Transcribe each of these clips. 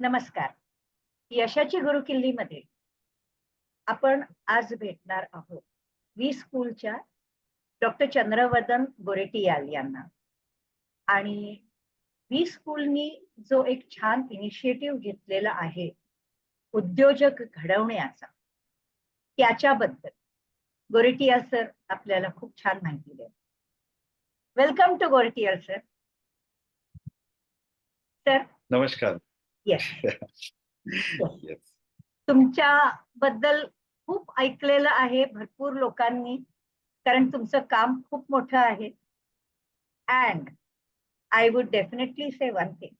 नमस्कार. यशाची गुरुकिल्लीमध्ये आपण आज भेटणार आहोत. वी स्कूलच्या डॉक्टर चंद्रवर्धन गोरेटियाल यांना. आणि वी स्कूलनी जो एक छान इनिशिएटिव्ह घेतलेला आहे उद्योजक घडवण्याचा त्याच्याबद्दल. गोरेटियाल सर आपल्याला खूप छान माहिती द्या. वेलकम टू गोरेटियाल सर सर नमस्कार. येस. तुमच्या बद्दल खूप ऐकलेलं आहे भरपूर लोकांनी कारण तुमचं काम खूप मोठं आहे and I would definitely say one thing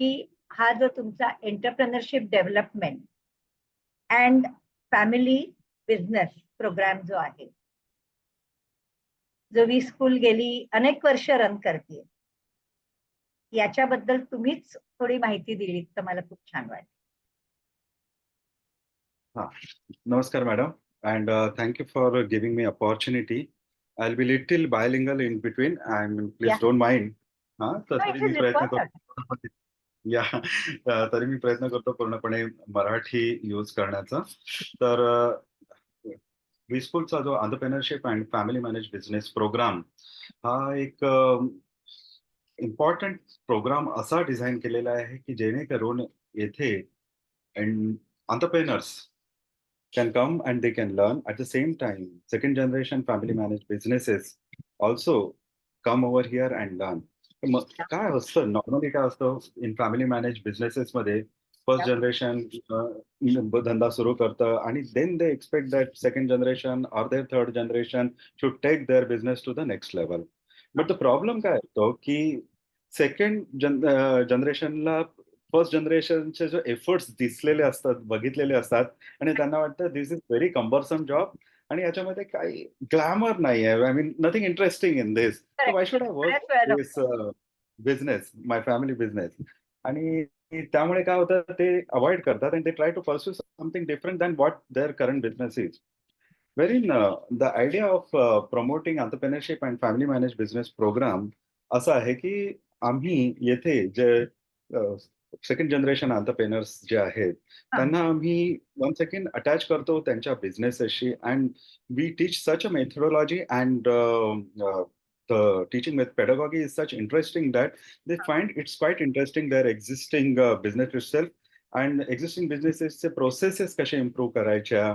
की हा जो तुमचा entrepreneurship development and family business program जो आहे जो वी स्कूल गेली अनेक वर्ष रन करते याच्याबद्दल तुम्हीच थोडी माहिती दिली तर मला खूप छान वाटत हा नमस्कार madam and thank you for giving me opportunity. I will be little bilingual in between I am please don't mind. या तरी मी प्रयत्न करतो पूर्णपणे मराठी यूज करण्याचा. तर विस्फुलचा जो entrepreneurship and family manage business program हा एक इम्पॉर्टंट प्रोग्राम असा डिझाईन केलेला आहे की जेणेकरून येथे entrepreneurs can come and they can learn. At the same time second generation family managed businesses also come over here and learn. तर मग काय असतं? नॉर्मली काय असतं? इन फॅमिली मॅनेज बिझनेसेस मध्ये फर्स्ट. जनरेशन धंदा सुरू करतं आणि then they expect that second generation or their third generation should take their business to the next level but the problem काय असतो? की सेकंड जन जनरेशनला फर्स्ट जनरेशनचे जो एफर्ट्स दिसलेले असतात बघितलेले असतात आणि त्यांना वाटतं this is very cumbersome job आणि याच्यामध्ये काही ग्लॅमर नाही आहे. I mean nothing interesting in this. Why should I work this business my family business आणि त्यामुळे काय होतं ते अवॉइड करतात आणि ते try to pursue something different than what their current business is where in the idea of promoting entrepreneurship and family manage business program असं आहे की आम्ही येथे जे सेकंड जनरेशन अंतरप्रेनर्स जे आहेत त्यांना आम्ही वन सेकंड अटॅच करतो त्यांच्या बिझनेसेसशी and we teach such a methodology and the teaching with pedagogy is such interesting that they find it's quite interesting their existing uh, business itself and existing businesses processes कसे improve करायच्या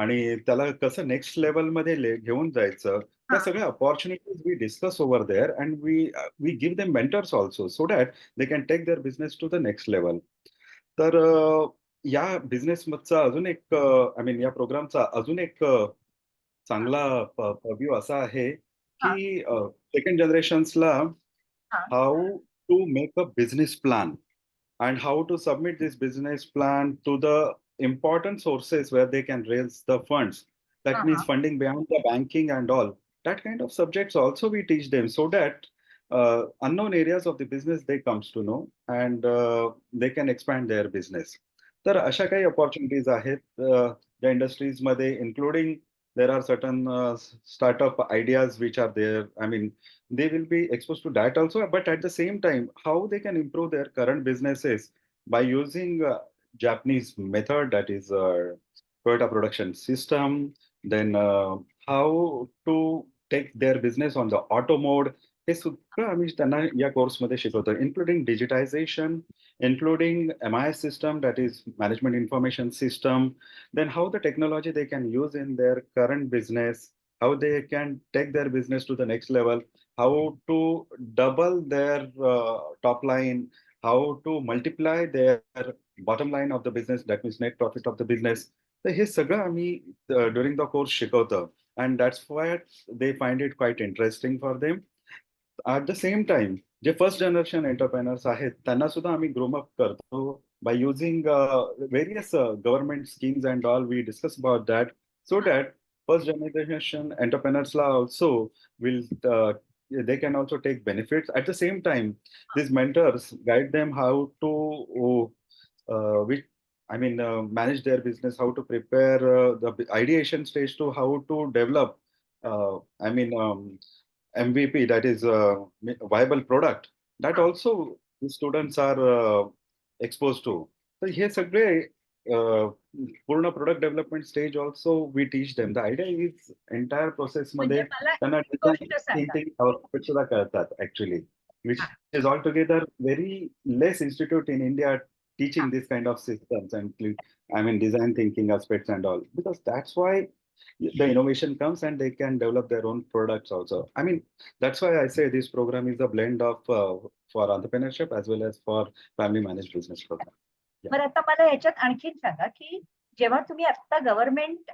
आणि त्याला कसं next लेवलमध्ये ले- घेऊन जायचं त्या हा. सगळ्या opportunities we discuss over there and we we give them mentors also so that they can take their business to the next level तर अ, या बिझनेसचा अजून एक आय मीन या प्रोग्रामचा अजून एक अ, चांगला व्ह्यू असा आहे की सेकंड जनरेशन्सला हा. How to make a business plan and how to submit this business plan to the important sources where they can raise the funds. That means Uh-huh. funding beyond the banking and all. That kind of subjects also we teach them so that uh, unknown areas of the business they comes to know and uh, they can expand their business. तर अशा काही opportunities आहेत uh, ज्या industries मध्ये including there are certain uh, startup ideas which are there. I mean, they will be exposed to that also but at the same time how they can improve their current businesses by using uh, japanese method that is uh, Toyota production system then uh, how to take their business on the auto mode हे सगळं आम्ही त्यांना या कोर्समध्ये शिकवतो including digitization including M I S system that is management information system then how the technology they can use in their current business how they can take their business to the next level how to double their uh, top line, how to multiply their bottom line of the business, that means net profit of the business. तर हे सगळं आम्ही during the course शिकवतो and that's why they find it quite interesting for them at the same time जे first generation entrepreneurs आहेत त्यांना सुद्धा आम्ही ग्रोमअप करतो by using various government schemes and all we discuss about that so that first generation entrepreneurs law also will uh, they can also take benefits at the same time these mentors guide them how to uh, which i mean uh, manage their business how to prepare uh, the ideation stage to how to develop uh, i mean um, mvp that is a viable product that Ah. also the students are uh, expose to तर हे सगळे अ, पूर्ण product development stage also we teach them the idea is entire process म्हणजे मध्ये मला त्यांना एक गोष्ट सांगा थिंकिंग आउटपुट सुद्धा कळतात ऍक्च्युली विच हा. Is all together very less institute in India teaching this kind of systems and I mean design thinking aspects and all because that's why the innovation comes and they can develop their own products also. I mean that's why I say this program is a blend of uh, for entrepreneurship as well as for family managed business program. बरं आता मला याच्यात आणखीन सांगा की जेव्हा तुम्ही आता गव्हर्नमेंट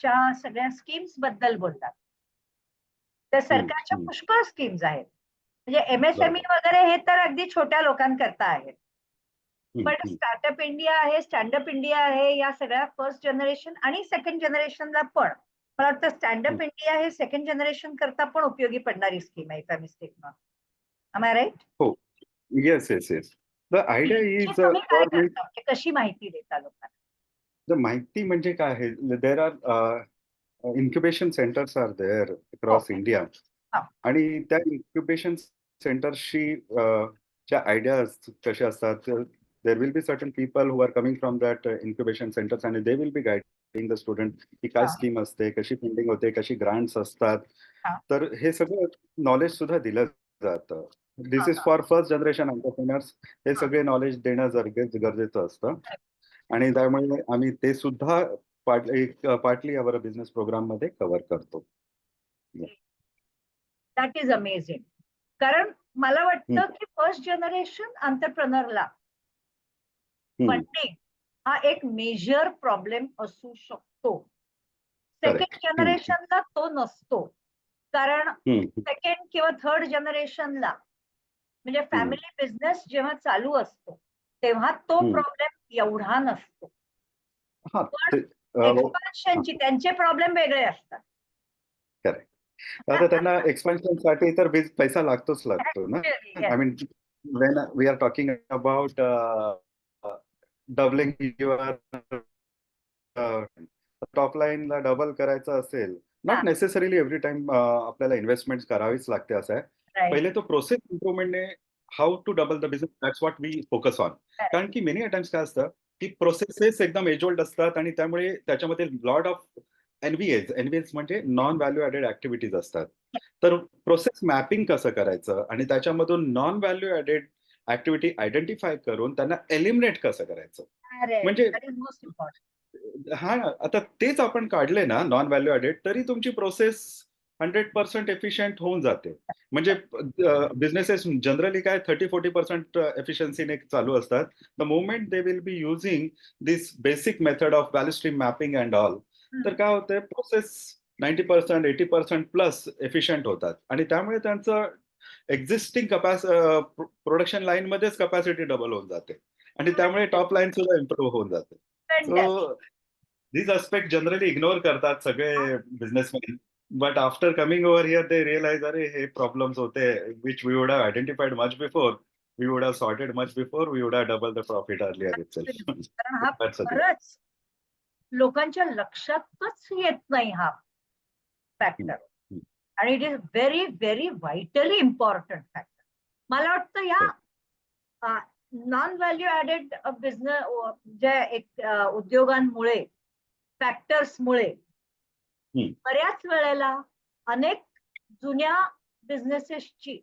च्या सगळ्या स्कीम्स बद्दल बोलतात तर सरकारच्या हम्म. पुष्कळ स्कीम्स आहेत म्हणजे एमएसएमई वगैरे हे तर अगदी छोट्या लोकांकरता आहेत हम्म, पण. स्टार्टअप इंडिया आहे स्टँडअप इंडिया आहे या सगळ्या फर्स्ट जनरेशन आणि सेकंड जनरेशनला पण. मला वाटतं स्टँडअप. इंडिया हे सेकंड जनरेशन करता पण उपयोगी पडणारी स्कीम आहे त्या मिस्टेक is uh, तुम्ही काय for me- करता? म्हणजे कशी माहिती देता लोकांना? The माहिती म्हणजे काय आहे? There are incubation centres are there across. India हा. आणि त्या इन्क्युबेशन सेंटरशी ज्या आयडियाज कशा असतात there will be certain people who are coming from that incubation centres आणि they will be guiding the student की काय. स्कीम असते कशी फंडिंग होते कशी ग्रांट्स असतात. तर हे सगळं नॉलेज सुद्धा दिलं जातं this is. For first generation entrepreneurs हे. सगळे नॉलेज देणं गरजेचं असतं आणि त्यामुळे आम्ही ते सुद्धा पार्टली आवर बिझनेस प्रोग्राममध्ये कव्हर करतो दॅट इज अमेझिंग कारण मला वाटतं. की फर्स्ट जनरेशन अंतरप्रनरला हम्म. फंडिंग हा एक मेजर प्रॉब्लेम असू शकतो. सेकंड. जनरेशनला तो नसतो. कारण. सेकंड किंवा थर्ड जनरेशनला म्हणजे फॅमिली बिझनेस जेव्हा चालू असतो तेव्हा तो. प्रॉब्लेम एवढा नसतो. अ, एक्सपान्शनची त्यांचे प्रॉब्लेम वेगळे असतात. आता त्यांना एक्सपान्शनसाठी तर पैसा लागतोच लागतो ना. I mean when we are talking about doubling your top लाईनला डबल करायचं असेल. नॉट नेसेसरीली एव्हरी टाइम आपल्याला इन्व्हेस्टमेंट करावीच लागते असं आहे. पहिले तो process इम्प्रुव्हमेंटने how to double the business that's what we focus on. कारण की मेनी टाइम्स काय असतं की प्रोसेसेस एकदम एज ओल्ड असतात आणि त्यामुळे त्याच्यामध्ये लॉट ऑफ एनव्हीएज एनव्हीएज म्हणजे नॉन व्हॅल्यू ऍडेड ऍक्टिव्हिटीज असतात तर प्रोसेस मॅपिंग कसं करायचं आणि त्याच्यामधून non value added activity identify करून त्यांना एलिमिनेट कसं करायचं. म्हणजे-. हा आता तेच आपण काढले ना नॉन व्हॅल्यू ऍडेड तरी तुमची प्रोसेस हंड्रेड पर्सेंट एफिशियंट होऊन जाते. म्हणजे बिझनेसेस जनरली काय थर्टी फोर्टी पर्सेंट एफिशियन्सीने चालू असतात. The moment they will be using this basic method of value stream mapping and all तर काय होतंय process ninety percent eighty percent plus efficient होतात. आणि त्यामुळे त्यांचं एक्झिस्टिंग कपॅस प्रोडक्शन लाईन मध्येच कपॅसिटी डबल होऊन जाते. आणि त्यामुळे टॉप लाईन सुद्धा इम्प्रूव्ह होऊन जाते. So these aspect generally ignore करतात सगळे businessman but after coming over here they realise अरे हे प्रॉब्लेम्स होते which we would have identified much before we would have sorted much before we would have double the profit earlier itself लोकांच्या लक्षातच येत नाही हा फॅक्टर. आणि it is very very vitally important factor मला वाटतं या नॉन व्हॅल्यू ऍडेड बिझनेस ज्या एक उद्योगांमुळे फॅक्टर्समुळे. बऱ्याच वेळेला अनेक जुन्या बिझनेसेसची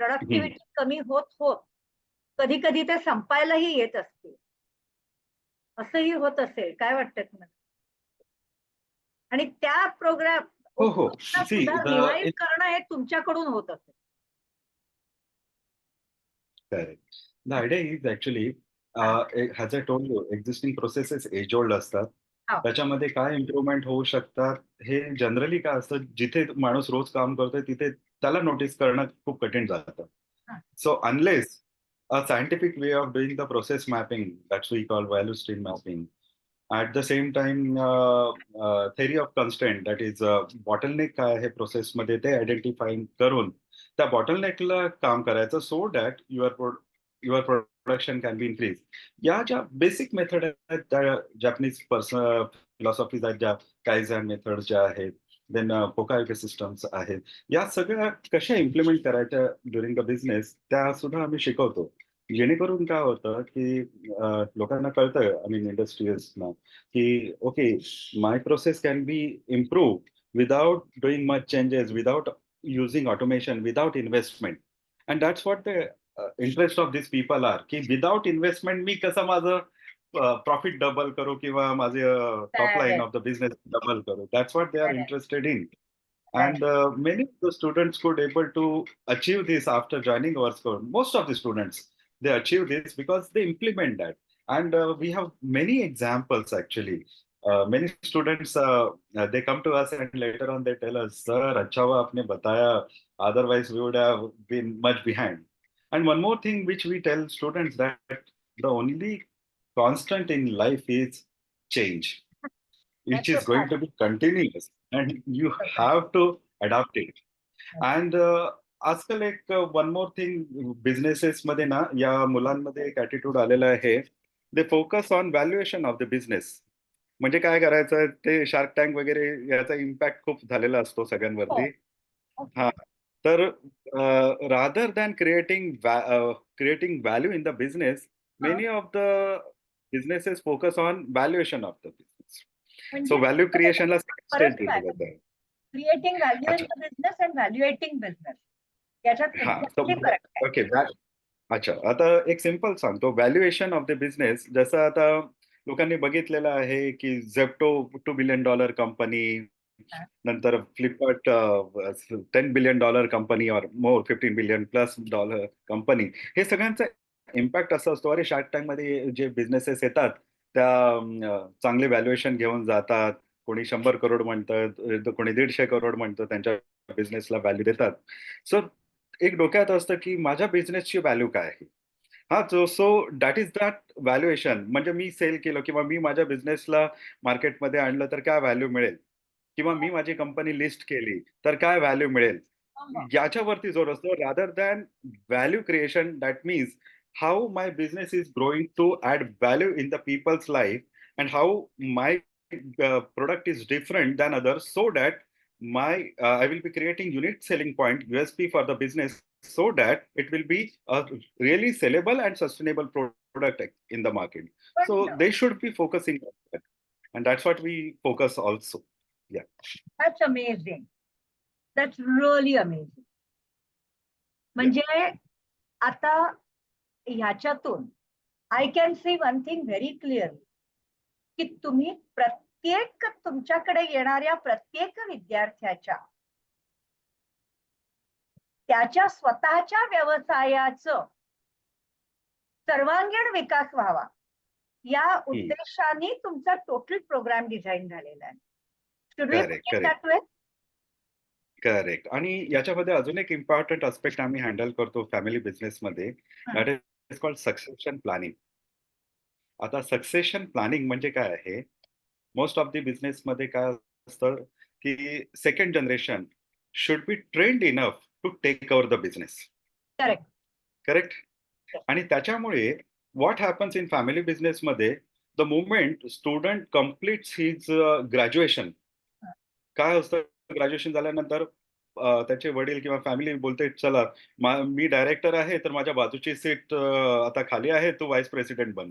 प्रोडक्टिव्हिटी कमी होत होत. कधी कधी ते संपायलाही येत असते असंही होत असेल. काय वाटतं तुम्हाला? आणि त्या प्रोग्राम हो हो सी रिवाईव्ह करणं हे तुमच्याकडून होत असेल Correct. The idea is actually, uh, as I told you, existing processes age old असतात. हा. त्याच्यामध्ये काय इम्प्रुव्हमेंट होऊ शकतात हे जनरली काय असतं जिथे माणूस रोज काम करतोय तिथे त्याला नोटीस करणं खूप कठीण जातं हा. So unless a scientific way of doing the process mapping that's we call value stream mapping at the same time theory of constant that is bottleneck काय आहे प्रोसेसमध्ये ते आयडेंटिफाईंग करून त्या बॉटलनेकला काम करायचं so that your your production can be increase या ज्या बेसिक मेथड आहेत त्या जॅपनीज पर्सन फिलॉसॉफीज आहेत ज्या कायझॅन मेथड ज्या आहेत देन पोकायोके सिस्टम्स आहेत या सगळ्या कशा इम्प्लिमेंट करायच्या ड्युरिंग द बिझनेस त्या सुद्धा आम्ही शिकवतो. जेणेकरून काय होतं की अं, लोकांना कळतं आय मीन इंडस्ट्रीजना की okay my process can be improve without doing much changes without using automation without investment and that's what the interest of this people are की विदाउट इन्व्हेस्टमेंट मी कसं माझं प्रॉफिट डबल करू किंवा माझे top line of the business double करू. That's what they are Correct. Interested in and uh, many of the students could able to achieve this after joining our school. Most of the students they achieve this because they implement that. And uh, we have many examples actually. Uh, many students uh, uh, they come to us and later on they tell us sir acha hua aapne bataya. Otherwise we would have been much behind. And one more thing which we tell students that the only constant in life is change which is going to be continuous and you have to adapt it. And uh, आजकाल एक one more thing businesses मध्ये ना या मुलांमध्ये एक attitude आलेला आहे. They focus on valuation of the business म्हणजे काय करायचं ते शार्क टँक वगैरे याचा इम्पॅक्ट खूप झालेला असतो सगळ्यांवरती. Okay. हा. तर rather than creating creating value in the business many of the businesses focus on valuation of the business so value क्रिएशनला creating value in. The business and valuating business याच्यात हा. Okay अच्छा आता एक सिंपल सांगतो. Valuation of the business जसं आता लोकांनी बघितलेलं आहे की Zepto two billion dollar company. नंतर Flipkart ten billion dollar company और more fifteen billion plus dollar company हे सगळ्यांचा इम्पॅक्ट असं असतो. अरे शार्क टँकमध्ये जे बिझनेसेस येतात त्या चांगले व्हॅल्युएशन घेऊन जातात. कोणी शंभर करोड म्हणतात कोणी दीडशे करोड म्हणतं त्यांच्या बिझनेसला व्हॅल्यू देतात. सो एक डोक्यात असतं की माझ्या बिझनेसची व्हॅल्यू काय आहे? हा so so that is that valuation म्हणजे मी सेल केलं किंवा मी माझ्या बिझनेसला मार्केटमध्ये आणलं तर काय व्हॅल्यू मिळेल? किंवा मी माझी कंपनी लिस्ट केली तर काय व्हॅल्यू मिळेल. याच्यावरती जोर असतो. Rather than value creation that means how my business is growing to add value in the people's life and how my product is different than others so that my uh, i will be creating unique selling point usp for the business so that it will be a really sellable and sustainable product in the market पण so they should be focusing on that and that's what we focus also That's amazing. That's really amazing. म्हणजे आता ह्याच्यातून I can see one thing very clear की तुम्ही प्रत्येक तुमच्याकडे येणाऱ्या प्रत्येक विद्यार्थ्याच्या त्याच्या स्वतःच्या व्यवसायाचं सर्वांगीण विकास व्हावा. या उद्देशाने तुमचा टोटल प्रोग्राम डिझाईन झालेला आहे? करेक्ट आणि याच्यामध्ये अजून एक इम्पॉर्टंट आस्पेक्ट आम्ही हँडल करतो फॅमिली बिझनेसमध्ये that is called succession planning आता सक्सेशन प्लॅनिंग म्हणजे काय आहे? मोस्ट ऑफ द बिझनेसमध्ये काय असतं की second generation should be trained enough to take over the business Correct. Correct आणि त्याच्यामुळे व्हॉट हॅपन्स इन फॅमिली बिझनेसमध्ये the moment student completes his graduation काय असतं? ग्रॅज्युएशन झाल्यानंतर त्याचे वडील किंवा फॅमिली बोलते चला मा- डायरेक्टर आहे तर माझ्या बाजूची सीट आता खाली आहे तू व्हाईस प्रेसिडेंट बन.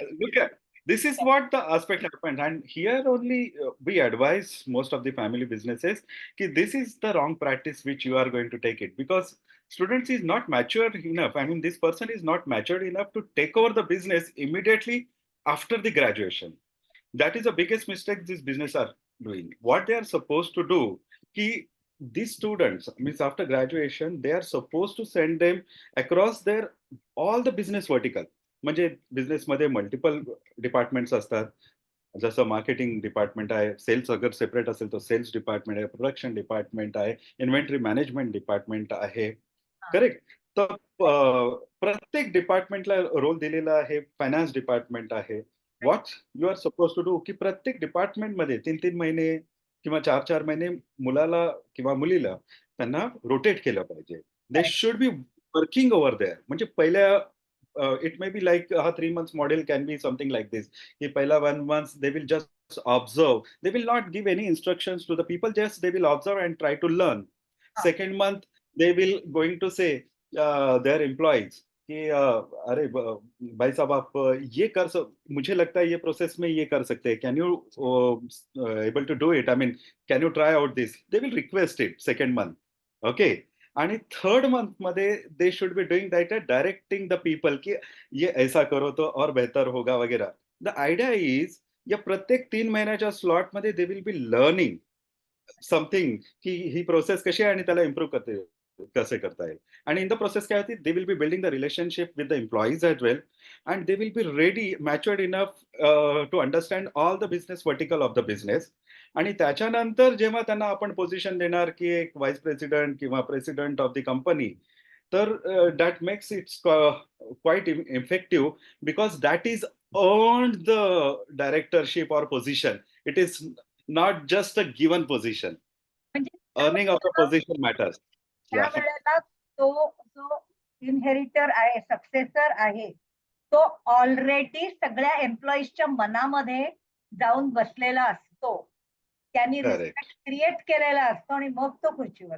look at this is what the aspect happened. And here only uh, we advise most of the family businesses ki this is the wrong practice which you are going to take it. Because students is not mature enough. I mean this person is not matured enough to take over the business immediately after the graduation. That is the biggest mistake these business are doing. What they are supposed to do ki these students means after graduation they are supposed to send them across their all the business vertical म्हणजे बिझनेसमध्ये multiple departments असतात. जसं marketing department आहे sales अगर separate असेल तर sales department आहे production department आहे इन्व्हेंटरी मॅनेजमेंट डिपार्टमेंट आहे. करेक्ट तर प्रत्येक डिपार्टमेंटला रोल दिलेला आहे फायनान्स डिपार्टमेंट आहे. What you are suppose to do की प्रत्येक डिपार्टमेंटमध्ये तीन तीन महिने किंवा चार चार महिने मुलाला किंवा मुलीला त्यांना रोटेट केलं पाहिजे. They should be working over there म्हणजे पहिल्या इट मे बी लाईक हा three months model can be something like this की पहिला one month they will just observe they will not give any instructions to the people just they will observe and try to learn Ah. second month they will going to say uh, their employees कि अ, अरे ब- भाई साहब आप अ, ये कर सक मुझे लगता है ये प्रोसेस में ये कर सकते हैं can you able to do it I mean can you try out this they will request it second month okay आणि थर्ड मंथमध्ये they should be doing that directing the people की ये ऐसा करो तो और बेहतर होगा वगैरे द आयडिया इज या प्रत्येक तीन महिन्याच्या स्लॉटमध्ये they will be learning something की ही प्रोसेस कशी आहे आणि त्याला इम्प्रूव्ह करते कसे करता येईल. आणि इन द प्रोसेस काय होती? They will be building the relationship with the employees as well and they will be ready matured enough to understand all the business vertical of the business आणि त्याच्यानंतर जेव्हा त्यांना आपण पोझिशन देणार की एक व्हाईस प्रेसिडेंट किंवा प्रेसिडेंट ऑफ द कंपनी तर that makes it's quite effective because that is earned the directorship or position. It is not just a given position. म्हणजे Earning of a position matters. त्या Yeah. वेळेला तो जो inheritor आहे successor आहे तो already सगळ्या एम्प्लॉईजच्या मनामध्ये जाऊन बसलेला असतो त्यांनी. रिस्पेक्ट क्रिएट केलेला असतो आणि मग तो खुर्चीवर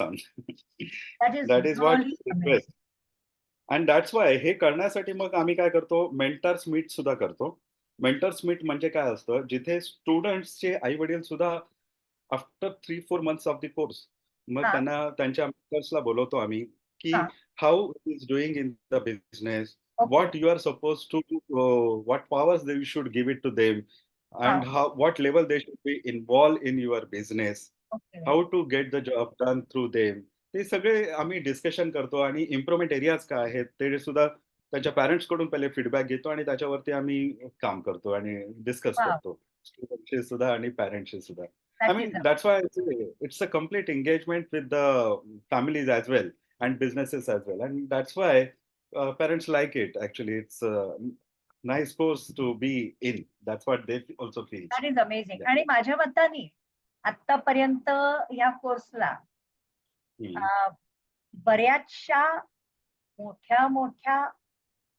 on. that is that is what really we amazing. request. And that's why हे करण्यासाठी मग आम्ही काय करतो मेंटर्स मीट सुद्धा करतो मेंटर्स मीट म्हणजे काय असतं जिथे स्टुडंट्सचे आई वडील सुद्धा after three four months of the course मग. त्यांना त्यांच्या मेंटर्सला बोलवतो आम्ही की. How is doing in the business. what you are supposed to uh, what powers they should give it to them and how what level they should be involved in your business Okay. how to get the job done through them ते सगळे आम्ही discussion करतो आणि improvement areas काय आहेत ते सुद्धा त्यांच्या पॅरेंट्स कडून पहिले फीडबॅक घेतो आणि त्याच्यावरती आम्ही काम करतो आणि डिस्कस Wow. करतो स्टुडंटशी सुद्धा आणि पॅरेंट्सशी सुद्धा That I is mean, amazing. that's why it's a, it's a complete engagement with the families as well and businesses as well. And that's why uh, parents like it. Actually, it's a nice course to be in. That's what they also feel. That is amazing Yeah. आणि माझ्या मताने आतापर्यंत या कोर्सला Hmm. बऱ्याचशा मोठ्या मोठ्या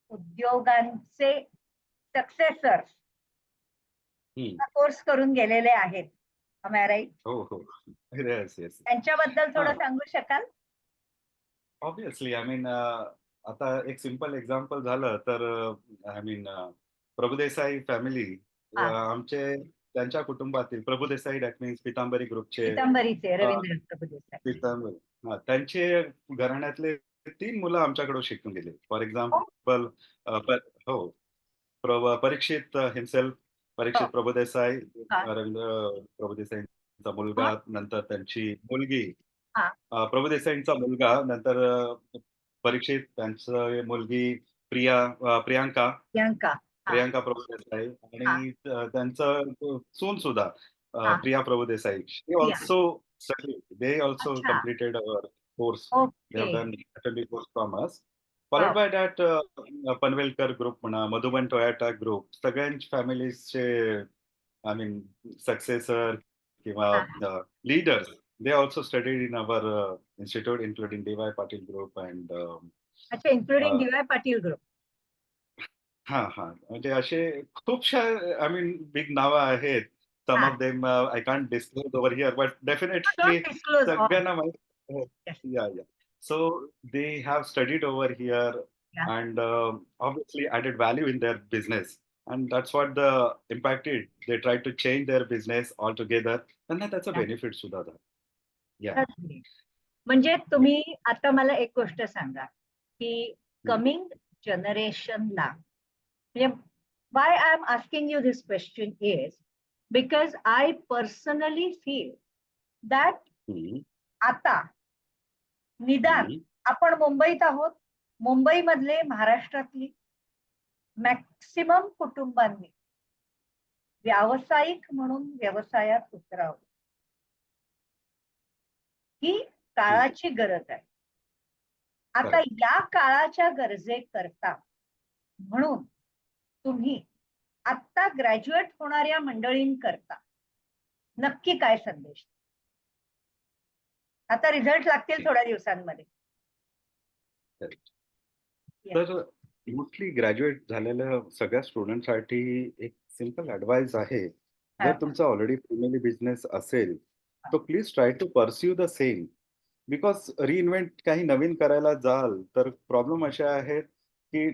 उद्योगांचे successor Hmm. Course करून गेलेले आहेत right Oh, oh. Yes, yes. त्यांच्याबद्दल थोडं हा. सांगू शकाल Obviously, I mean, uh, आता एक सिंपल एक्झाम्पल झालं तर आय मीन प्रभुदेसाई फॅमिली हा. आमचे त्यांच्या कुटुंबातील प्रभुदेसाई दॅट मीन्स पितांबरी ग्रुपचे पितांबरीचे रवींद्र प्रभुदेसाई पितांबरी हा, त्यांचे घराण्यातले तीन मुलं आमच्याकडे शिकून गेले फॉर एक्झाम्पल हो परीक्षित हिमसेल्फ परीक्षित हो. प्रभुदेसाई हा. रवींद्र प्रभुदेसाईंचा मुलगा नंतर त्यांची मुलगी हा. अ, प्रभुदेसाईंचा मुलगा नंतर परीक्षित त्यांचं मुलगी प्रिया प्रियांका. प्रियांका. प्रियांका प्रभुदेसाई आणि त- त्यांचं सून सुद्धा. Priya course. They have okay done attended course from us. Followed Wow. by that uh, Panvelkar group म्हणा मधुबन टोयाटा ग्रुप सगळ्यांच्या फॅमिलीजचे आय मीन सक्सेसर किंवा leaders They also studied in our institute including D Y Patil group and अच्छा including हा. D Y Patil group हा हा म्हणजे असे खूपशा आय मीन बिग नावं आहेत सम हा. Of them I can't disclose over here but definitely सगळ्यांना माहिती Yes. या या so they have studied over here Yeah. And obviously added value in their business and that's what the impacted they try to change their business all together त्यांना त्याचा Yeah. Benefit सुद्धा म्हणजे तुम्ही आता मला एक गोष्ट सांगा की कमिंग जनरेशनला म्हणजे why I am asking you this question is because I personally feel that आता निदान आपण मुंबईत आहोत मुंबईमधले महाराष्ट्रातली मॅक्सिमम कुटुंबांनी व्यावसायिक म्हणून व्यवसायात उतरावं. ही काळाची गरज आहे. आता या काळाच्या गरजे करता म्हणून तुम्ही आत्ता ग्रॅज्युएट होणाऱ्या मंडळींकरता नक्की काय संदेश आता रिझल्ट लागतील थोड्या दिवसांमध्ये. तर मोस्टली ग्रॅज्युएट झालेल्या सगळ्या स्टुडंटसाठी एक सिंपल ऍडवाइस आहे. जर तुमचा ऑलरेडी फॅमिली बिझनेस असेल तो please try to pursue the same because reinvent काही नवीन करायला जाल तर प्रॉब्लेम असे आहेत की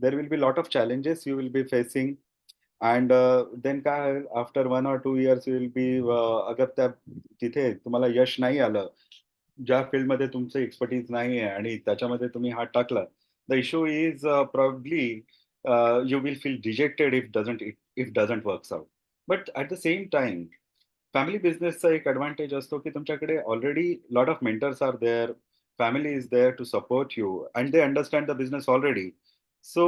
there will be lot of challenges you will be facing and then काय after one or two years you will be अगर त्या तिथे तुम्हाला यश नाही आलं ज्या फील्डमध्ये तुमचं एक्सपर्टीज नाही आहे आणि त्याच्यामध्ये तुम्ही हात टाकला the issue is probably you will feel dejected if doesn't if doesn't works out but at the same time family बिझनेसचा एक ॲडव्हान्टेज असतो की तुमच्याकडे already lot of mentors are there family is there to support you and they understand the business already so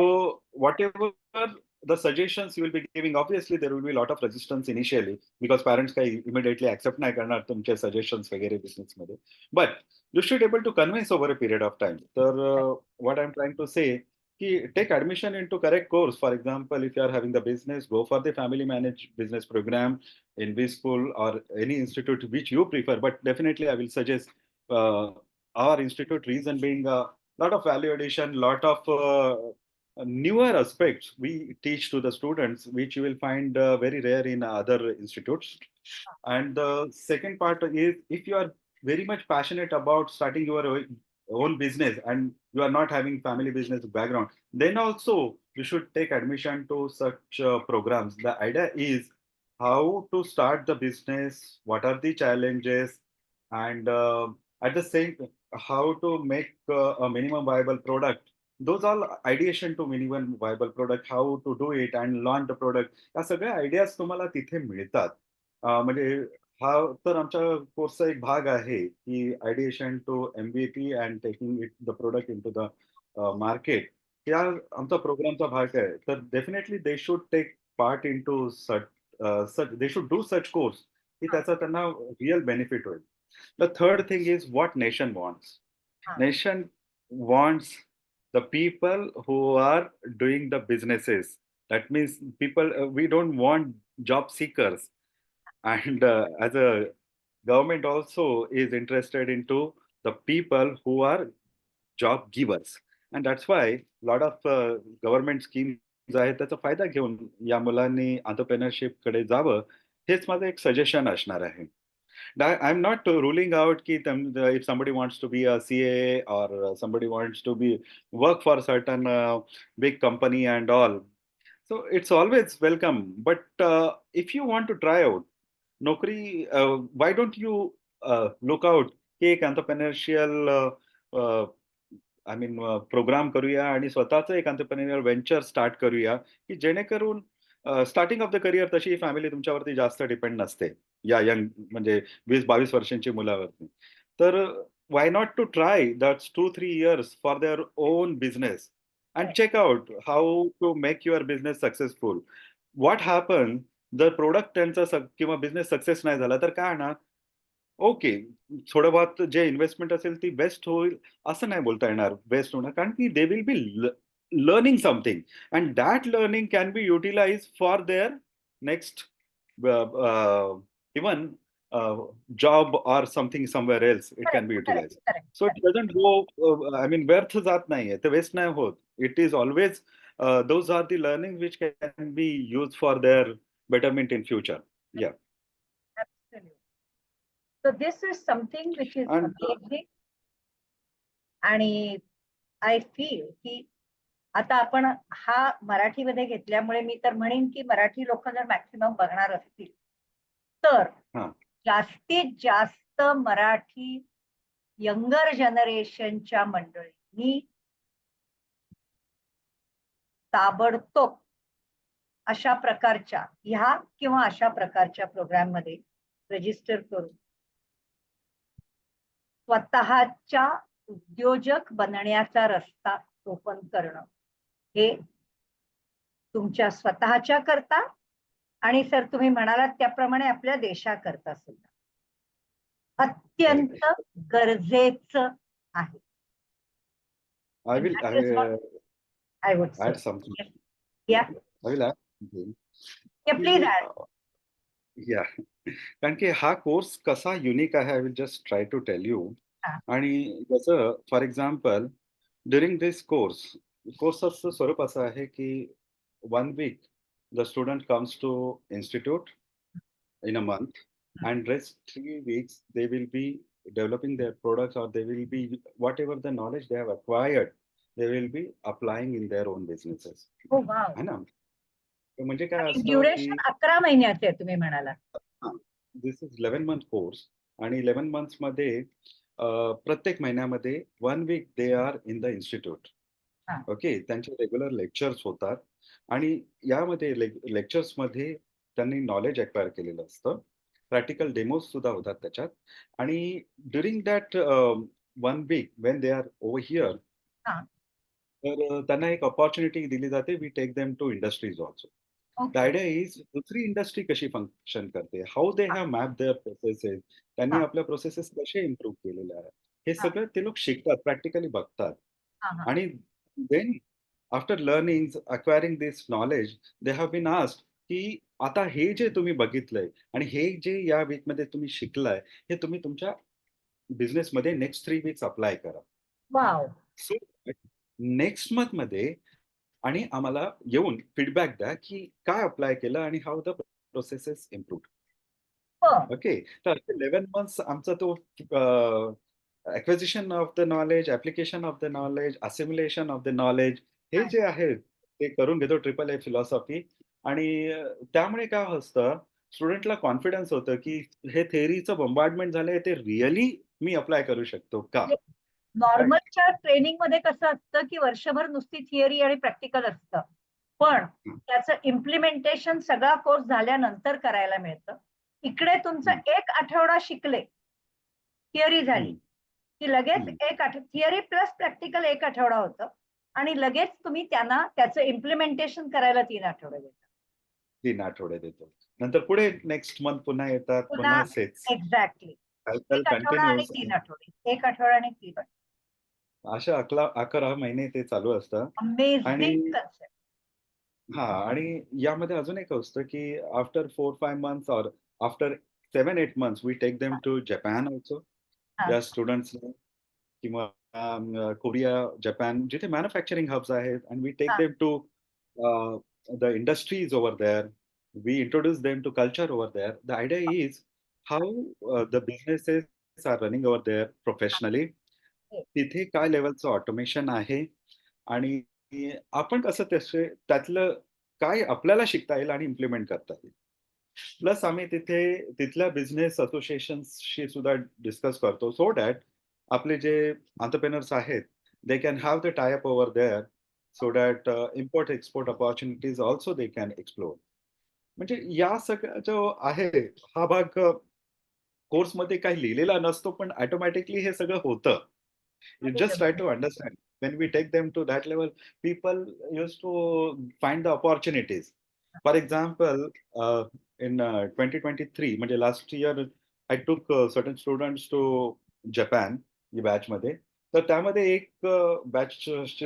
whatever the suggestions you will be giving obviously there will be a lot of resistance initially because parents काही immediately accept नाही करणार तुमचे suggestions वगैरे business मध्ये but you should able to convince over a period of time तर uh, what i'm trying to say ki take admission into correct course. For example if you are having the business go for the family managed business program in B school or any institute which you prefer. But definitely i will suggest uh, our institute reason being a lot of value addition lot of uh, newer aspects we teach to the students which you will find uh, very rare in other institutes. And the second part is if you are very much passionate about starting your own business and you are not having family business background then also you should take admission to such uh, programs the idea is how to start the business what are the challenges and uh, at the same how to make uh, a minimum viable product those all ideation to minimum viable product how to do it and launch the product या सगळ्या ideas तुम्हाला तिथे मिळतात अं, म्हणजे हा तर आमच्या कोर्सचा एक भाग आहे की ideation to MBP and taking it the product into the market या आमचा प्रोग्रामचा भाग आहे. तर definitely they should take part into such such they should do such course की त्याचा त्यांना रिअल बेनिफिट होईल. The third thing is what nation wants हा. Nation wants the people who are doing the businesses. That means people uh, we don't want job seekers. and uh, as a government also is interested into the people who are job givers and that's why lot of uh, government schemes आहेत त्याचा फायदा घेऊन या मुलांनी entrepreneurship कडे जावं हेच माझं एक सजेशन असणार आहे I am not ruling out की if somebody wants to be a CA or uh, somebody wants to be work for certain uh, big company and all. So it's always welcome. But uh, if you want to try out Don't you uh, look out? की एक uh, I mean programme करूया आणि स्वतःच एक entrepreneurial venture start करूया की जेणेकरून starting of the career तशी फॅमिली तुमच्यावरती जास्त डिपेंड नसते या यंग म्हणजे वीस बावीस वर्षांची मुलावरती. तर why not to try that's two three years for their own business and check out how to make your business successful what happen जर प्रोडक्ट त्यांचा सक- किंवा बिझनेस सक्सेस नाही झाला तर काय होणार? ओके थोडं बहुत जे इन्व्हेस्टमेंट असेल ती बेस्ट होईल असं नाही बोलता येणार बेस्ट होणार. कारण की they will be learning something and that learning can be utilize for their next even job or something somewhere else it can be utilize so it doesn't go I mean व्यर्थ जात नाहीये ते waste नाही होत. It is always those are the learning which can be use for their betterment in future Absolutely. So this is something which is And- amazing. आणि I feel की आता आपण हा मराठीमध्ये घेतल्यामुळे मी तर म्हणेन की मराठी लोक जर मॅक्सिमम बघणार असतील तर. जास्तीत जास्त मराठी यंगर जनरेशनच्या मंडळींनी ताबडतोब अशा प्रकारच्या ह्या किंवा अशा प्रकारच्या प्रोग्राममध्ये रजिस्टर करून स्वतःच्या उद्योजक बनण्याचा रस्ता ओपन करणं. हे तुमच्या स्वतःच्या करता आणि सर तुम्ही म्हणालात त्याप्रमाणे आपल्या देशाकरता सुद्धा. अत्यंत गरजेचं आहे. I something. Yeah. I will add something. Please की- Yeah. कारण की हा कोर्स कसा युनिक आहे I will just try to tell you हा. आणि जसं for example during this course कोर्सचं स्वरूप असं आहे की one week the student comes to institute in a month and rest three weeks they will be developing their products or they will be whatever the knowledge they have acquired, they will be applying in their own businesses. हो wow है ना? तर म्हणजे काय duration अकरा महिन्याचे आहे तुम्ही म्हणाला दिस इज 11 मंथ कोर्स आणि 11 मंथ्समध्ये प्रत्येक महिन्यामध्ये one week they are in the institute. Okay त्यांचे रेग्युलर लेक्चर्स होतात आणि यामध्ये लेक्चर्समध्ये त्यांनी नॉलेज अक्वायर केलेलं असतं. प्रॅक्टिकल डेमोज सुद्धा होतात त्याच्यात आणि during that one week when they are over here. तर त्यांना एक अपॉर्च्युनिटी दिली जाते. We take them to industries also okay idea is दुसरी इंडस्ट्री कशी फंक्शन करते? How they have map their processes त्यांनी हा. आपल्या प्रोसेसेस कसे इम्प्रूव्ह केलेले आहेत? हे हा. सगळं ते लोक शिकतात प्रॅक्टिकली बघतात. हा हा. आणि then after learning acquiring this knowledge they have been asked की आता हे जे तुम्ही बघितलंय आणि हे जे या वीकमध्ये तुम्ही शिकलाय हे तुम्ही तुमच्या बिझनेसमध्ये नेक्स्ट थ्री वीक्स अप्लाय करा. वाव सो नेक्स्ट मंथमध्ये आणि आम्हाला येऊन फीडबॅक द्या की काय अप्लाय केलं आणि how the processes improve okay तर इलेव्हन मंथ्स आमचा तो acquisition of the knowledge application of the knowledge assimilation of the knowledge हे जे आहे ते करून घेतो ट्रिपल ए फिलॉसॉफी आणि त्यामुळे काय असतं स्टुडंटला कॉन्फिडन्स होतं की हे थेअरीचं बंबार्डमेंट झालंय ते रिअली मी अप्लाय करू शकतो का? नॉर्मलच्या ट्रेनिंगमध्ये कसं असतं की वर्षभर नुसती थिअरी आणि प्रॅक्टिकल असतं. पण. त्याचं इम्प्लिमेंटेशन सगळा कोर्स झाल्यानंतर करायला मिळतं. इकडे तुमचं एक आठवडा शिकले. थिअरी झाली. की लगेच. एक आठ थिअरी प्लस प्रॅक्टिकल एक आठवडा होतं. आणि लगेच तुम्ही त्यांना त्याचं इम्प्लिमेंटेशन करायला तीन आठवडे देता. तीन आठवडे देतो. नंतर पुढे नेक्स्ट मंथ पुन्हा येतात पुन्हा एक्झॅक्टली एक आठवडा आणि तीन आठवडे. एक आठवडा आणि तीन आठवडे. अशा अकरा अकरा महिने ते चालू असतं अमेझिंग आणि- कन्सेप्ट हा आणि यामध्ये अजून एक असतं की after four five months or after seven eight months we take them to Japan also हा. या स्टुडंट्सला किंवा अम, कोरिया जपान जिथे मॅन्युफॅक्चरिंग हब्स आहेत अँड वी टेक हा. Them to the industries over there we introduce them to culture over there the idea is how the businesses are running over there professionally हो. तिथे काय लेवलचं automation आहे? आणि आपण कसं त्याचे त्यातलं काय आपल्याला शिकता येईल आणि इम्प्लिमेंट करता येईल? प्लस आम्ही तिथे तिथल्या बिझनेस असोसिएशनशी सुद्धा डिस्कस करतो. सो डॅट आपले जे आंतरप्रेनर्स आहेत they can have the tie up over there so that import export opportunities also they can explore म्हणजे या सगळ्या जो आहे हा भाग कोर्समध्ये काही लिहिलेला नसतो पण ऑटोमॅटिकली हे सगळं होतं. You just try to understand when we take them to that level people used to find the opportunities for example uh, in uh, 2023 म्हणजे last year i took uh, certain students to japan या batch मध्ये तर त्यामध्ये एक batch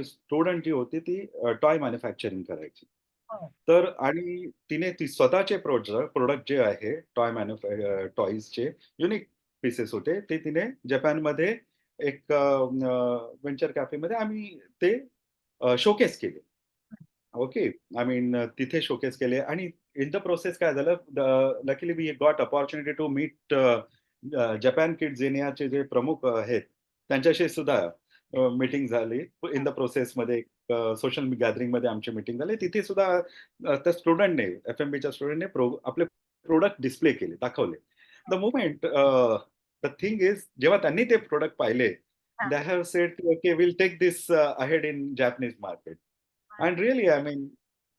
student जी होती ती toy manufacturing करायची हो. तर आणि तिने ती स्वतःचे प्रोडक्ट प्रोडक्ट जे आहे टॉय मॅन्युफॅ टॉईजचे युनिक पीसेस होते ते तिने जपानमध्ये एक वेंचर कॅफेमध्ये आम्ही ते शोकेस केले. ओके? आय मीन तिथे शोकेस केले. आणि इन द प्रोसेस काय झालं? Luckily we got opportunity to meet Japan kid जेनियाचे जे प्रमुख आहेत त्यांच्याशी सुद्धा मीटिंग झाली. इन द प्रोसेसमध्ये सोशल गॅदरिंगमध्ये आमची मीटिंग झाली. तिथे सुद्धा त्या स्टुडंटने एफ एम बीच्या स्टुडंटने प्रो आपले प्रोडक्ट डिस्प्ले केले दाखवले. The moment the thing is जेव्हा त्यांनी ते प्रोडक्ट पाहिले हा. They have said okay will take this ahead in Japanese market and really I mean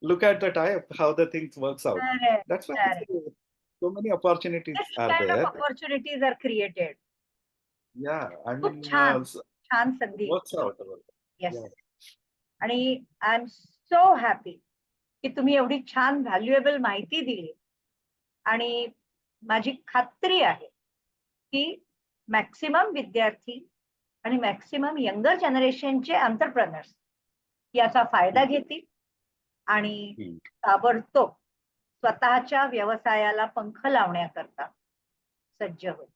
look at the type how the things works out Correct. That's why Correct. I say so many opportunities This are kind there. of opportunities are created. Yeah, I खूप mean, छान. uh, s- छान संधी works out. Yes Yeah. आणि I am so happy की तुम्ही एवढी छान valuable माहिती दिली आणि माझी खात्री आहे की मॅक्सिमम विद्यार्थी आणि मॅक्सिमम यंगर जनरेशनचे एंटरप्रेनर्स याचा फायदा घेतील आणि. ताबडतोब स्वतःच्या व्यवसायाला पंख लावण्याकरता सज्ज होतील